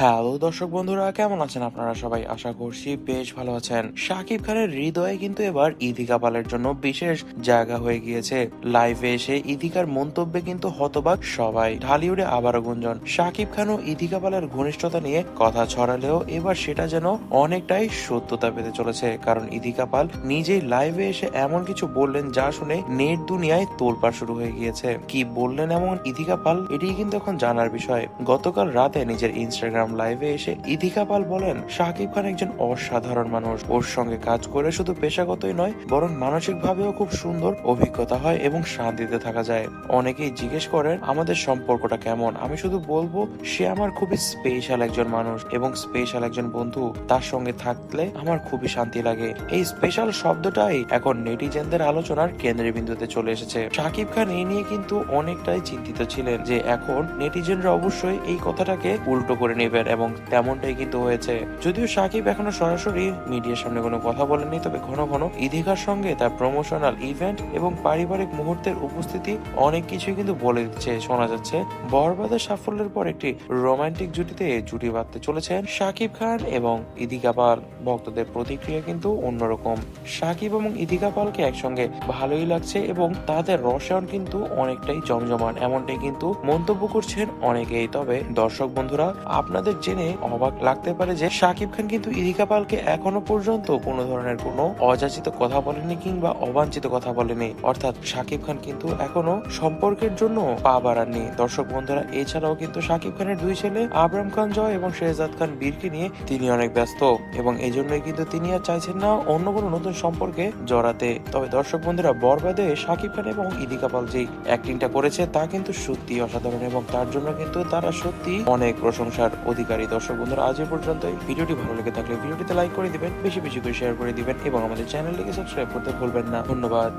Hello দর্শক বন্ধুরা, কেমন আছেন আপনারা সবাই? আশা করছি বেশ ভালো আছেন। শাকিব খানের হৃদয়ে কিন্তু এবার ইদিকা পালের জন্য বিশেষ জায়গা হয়ে গিয়েছে। লাইভে এসে ইদিকার মন্তব্যে কিন্তু হতবাক সবাই। ঢালিউডে আবারও গুঞ্জন শাকিব খান ও ইদিকা পালের ঘনিষ্ঠতা নিয়ে কথা ছড়ালেও এবার সেটা যেন অনেকটাই সত্যতা পেতে চলেছে। কারণ ইদিকা পাল নিজেই লাইভে এসে এমন কিছু বললেন যা শুনে নেট দুনিয়ায় তোলপাড় শুরু হয়ে গিয়েছে। কি বললেন এমন ইদিকা পাল এটি কিন্তু এখন জানার বিষয়। গতকাল রাতে নিজের ইনস্টাগ্রাম লাইভে এসে ইদিকা পাল বলেন, শাকিব খান একজন অসাধারণ মানুষ। ওর সঙ্গে কাজ করে শুধু পেশাগতই নয়, বরং মানসিক ভাবেও খুব সুন্দর, অভিজ্ঞতা হয় এবং শান্তিতে থাকা যায়। অনেকেই জিজ্ঞেস করেন, আমাদের সম্পর্কটা কেমন? আমি শুধু বলব, সে আমার খুবই স্পেশাল একজন মানুষ এবং স্পেশাল একজন বন্ধু। তার সঙ্গে থাকলে আমার খুবই শান্তি লাগে। এই স্পেশাল শব্দটাই এখন নেটিজেনদের আলোচনার কেন্দ্রবিন্দুতে চলে এসেছে। শাকিব খান এই নিয়ে কিন্তু অনেকটাই চিন্তিত ছিলেন যে এখন নেটিজেনরা অবশ্যই এই কথাটাকে উল্টো করে নেবেন। এবং তেমনটাই কিন্তু হয়েছে। যদিও শাকিব এখনও সরাসরি মিডিয়ার সামনে কোনো কথা বলেনি তবে ঘন ঘন ইদিকার সঙ্গে তার প্রমোশনাল ইভেন্ট এবং পারিবারিক মুহূর্তের উপস্থিতি অনেক কিছুই কিন্তু বলে দিচ্ছে, শোনা যাচ্ছে। বরবাদের সাফল্যের পর একটি রোমান্টিক জুটিতে জুটি বাঁধতে চলেছেন শাকিব খান এবং ইদিকা পাল। ভক্তদের প্রতিক্রিয়া কিন্তু অন্যরকম। শাকিব এবং ইদিকা পালকে একসঙ্গে ভালোই লাগছে এবং তাদের রসায়ন কিন্তু অনেকটাই জমজমান। এমনটাই কিন্তু মন্তব্য করছেন অনেকেই। তবে দর্শক বন্ধুরা আপনাদের জেনে অবাক লাগতে পারে যে শাকিব খান কিন্তু ইদিকা পালকে এখনও পর্যন্ত কোনো ধরনের কোনো অযাচিত কথা বলেনি কিংবা অবাঞ্ছিত কথা বলেনি অর্থাৎ শাকিব খান কিন্তু এখনও সম্পর্কের জন্য পা বাড়াননি। দর্শক বন্ধুরা, এছাড়াও কিন্তু শাকিব খানের দুই ছেলে আবরাম খান জয় এবং শেহজাদ খান বীরকে নিয়ে তিনি অনেক ব্যস্ত এবং এই জন্যই কিন্তু তিনি আর চাইছেন না অন্য কোনো নতুন সম্পর্কে জড়াতে। তবে দর্শক বন্ধুরা, বরবাদে শাকিব খান এবং ইদিকা পাল যে অ্যাক্টিংটা করেছে, তা কিন্তু সত্যি অসাধারণ এবং তার জন্য কিন্তু তারা সত্যি অনেক প্রশংসার অধিকারী দর্শক বন্ধুরা, আজ এ পর্যন্তই। ভিডিওটি ভালো লেগে থাকলে ভিডিওটিতে লাইক করে দিবেন, বেশি বেশি করে শেয়ার করে দিবেন এবং আমাদের চ্যানেলটিকে সাবস্ক্রাইব করতে ভুলবেন না। ধন্যবাদ।